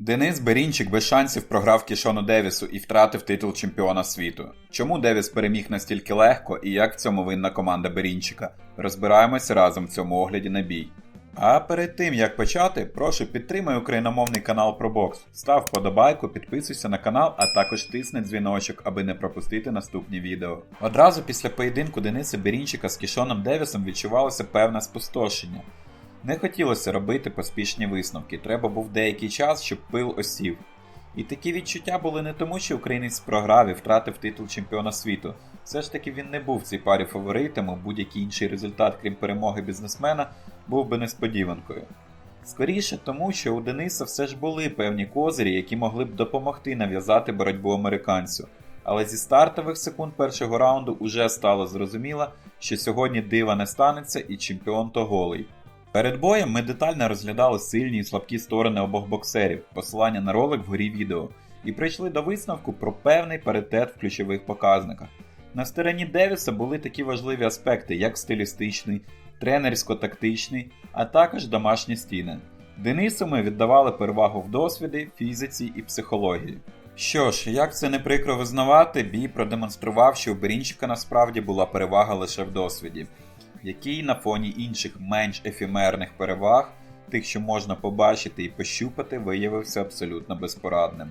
Денис Берінчик без шансів програв Кішону Девісу і втратив титул чемпіона світу. Чому Девіс переміг настільки легко і як в цьому винна команда Берінчика? Розбираємося разом в цьому огляді на бій. А перед тим як почати, прошу підтримай україномовний канал про бокс. Став вподобайку, підписуйся на канал, а також тисни дзвіночок, аби не пропустити наступні відео. Одразу після поєдинку Дениса Берінчика з Кішоном Девісом відчувалося певне спустошення. Не хотілося робити поспішні висновки, треба був деякий час, щоб пил осів. І такі відчуття були не тому, що українець програв і втратив титул чемпіона світу. Все ж таки він не був в цій парі фаворитом, будь-який інший результат, крім перемоги бізнесмена, був би несподіванкою. Скоріше тому, що у Дениса все ж були певні козирі, які могли б допомогти нав'язати боротьбу американцю. Але зі стартових секунд першого раунду уже стало зрозуміло, що сьогодні дива не станеться і чемпіон то голий. Перед боєм ми детально розглядали сильні і слабкі сторони обох боксерів, посилання на ролик вгорі відео, і прийшли до висновку про певний паритет в ключових показниках. На стороні Девіса були такі важливі аспекти, як стилістичний, тренерсько-тактичний, а також домашні стіни. Денису ми віддавали перевагу в досвіді, фізиці і психології. Що ж, як це не прикро визнавати, бій продемонстрував, що у Берінчика насправді була перевага лише в досвіді який на фоні інших менш ефемерних переваг, тих, що можна побачити і пощупати, виявився абсолютно безпорадним.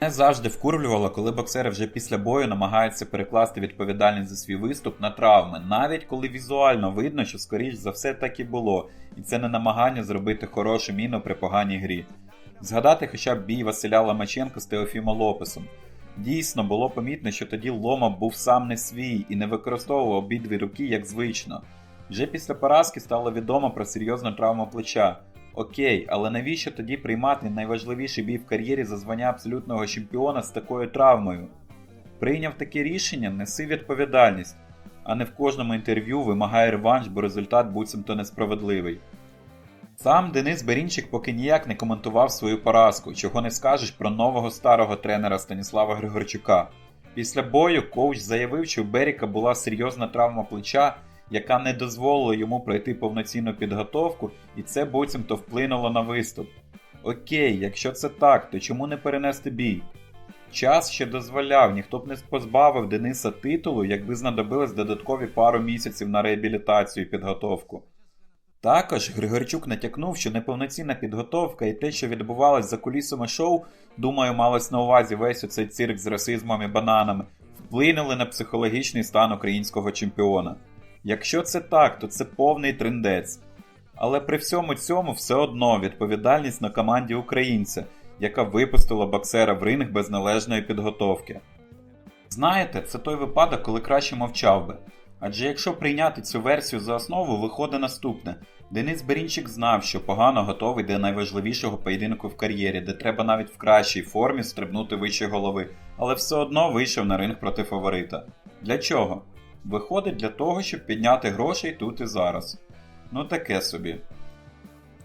Мене завжди вкурвлювало, коли боксери вже після бою намагаються перекласти відповідальність за свій виступ на травми, навіть коли візуально видно, що скоріш за все так і було, і це не намагання зробити хорошу міну при поганій грі. Згадати хоча б бій Василя Ломаченка з Теофімо Лопесом. Дійсно, було помітно, що тоді Лома був сам не свій і не використовував обидві руки як звично. Вже після поразки стало відомо про серйозну травму плеча. Окей, але навіщо тоді приймати найважливіший бій в кар'єрі за звання абсолютного чемпіона з такою травмою? Прийняв таке рішення, неси відповідальність, а не в кожному інтерв'ю вимагає реванш, бо результат буцімто несправедливий. Сам Денис Берінчик поки ніяк не коментував свою поразку, чого не скажеш про нового старого тренера Станіслава Григорчука. Після бою коуч заявив, що у Беріка була серйозна травма плеча, яка не дозволила йому пройти повноцінну підготовку, і це буцімто вплинуло на виступ. Окей, якщо це так, то чому не перенести бій? Час ще дозволяв, ніхто б не позбавив Дениса титулу, якби знадобилось додаткові пару місяців на реабілітацію і підготовку. Також Григорчук натякнув, що неповноцінна підготовка і те, що відбувалось за кулісами шоу, думаю, малось на увазі весь оцей цирк з расизмом і бананами, вплинули на психологічний стан українського чемпіона. Якщо це так, то це повний трендець. Але при всьому цьому все одно відповідальність на команді українця, яка випустила боксера в ринг без належної підготовки. Знаєте, це той випадок, коли краще мовчав би. Адже якщо прийняти цю версію за основу, виходить наступне: Денис Берінчик знав, що погано готовий до найважливішого поєдинку в кар'єрі, де треба навіть в кращій формі стрибнути вище голови, але все одно вийшов на ринг проти фаворита. Для чого? Виходить для того, щоб підняти грошей тут і зараз. Ну таке собі.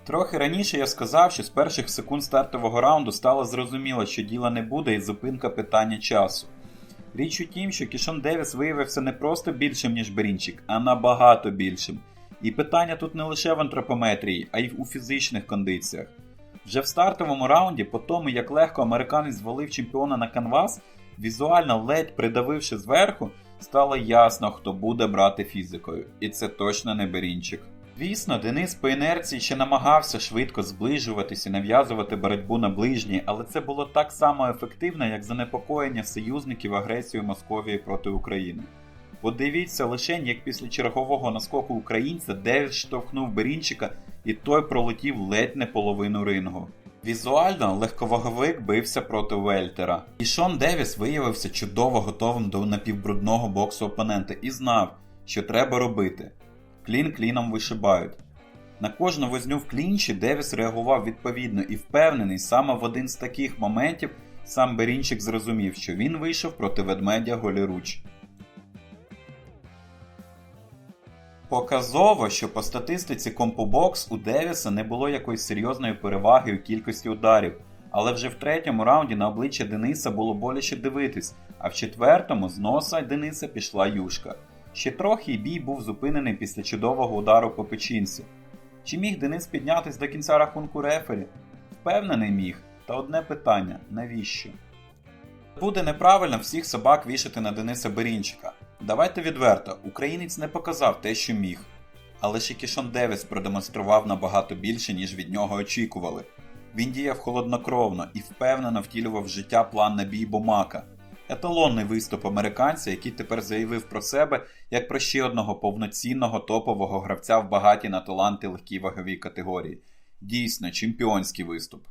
Трохи раніше я сказав, що з перших секунд стартового раунду стало зрозуміло, що діла не буде і зупинка питання часу. Річ у тім, що Кішон Девіс виявився не просто більшим, ніж Берінчик, а набагато більшим. І питання тут не лише в антропометрії, а й у фізичних кондиціях. Вже в стартовому раунді, по тому як легко американець звалив чемпіона на канвас, візуально ледь придавивши зверху, стало ясно, хто буде брати фізикою. І це точно не Берінчик. Звісно, Денис по інерції ще намагався швидко зближуватися і нав'язувати боротьбу на ближній, але це було так само ефективно, як занепокоєння союзників агресією Московії проти України. Подивіться лише, як після чергового наскоку українця Девіс штовхнув Берінчика, і той пролетів ледь не половину рингу. Візуально легковаговик бився проти Вельтера, і Шон Девіс виявився чудово готовим до напівбрудного боксу опонента і знав, що треба робити. Клін кліном вишибають. На кожну возню в клінчі Девіс реагував відповідно і впевнений, саме в один з таких моментів сам Берінчик зрозумів, що він вийшов проти ведмедя голіруч. Показово, що по статистиці компобокс у Девіса не було якоїсь серйозної переваги у кількості ударів, але вже в третьому раунді на обличчя Дениса було боляче дивитись, а в четвертому з носа Дениса пішла юшка. Ще трохи бій був зупинений після чудового удару по печінці. Чи міг Денис піднятись до кінця рахунку рефері? Впевнений міг, Та одне питання навіщо? Буде неправильно всіх собак вішати на Дениса Берінчика. Давайте відверто, українець не показав те, що міг. Але і Кішон Девіс продемонстрував набагато більше, ніж від нього очікували. Він діяв холоднокровно і впевнено втілював життя план на бій Бомака. Еталонний виступ американця, який тепер заявив про себе як про ще одного повноцінного топового гравця в багаті на таланти легкій ваговій категорії. Дійсно, чемпіонський виступ.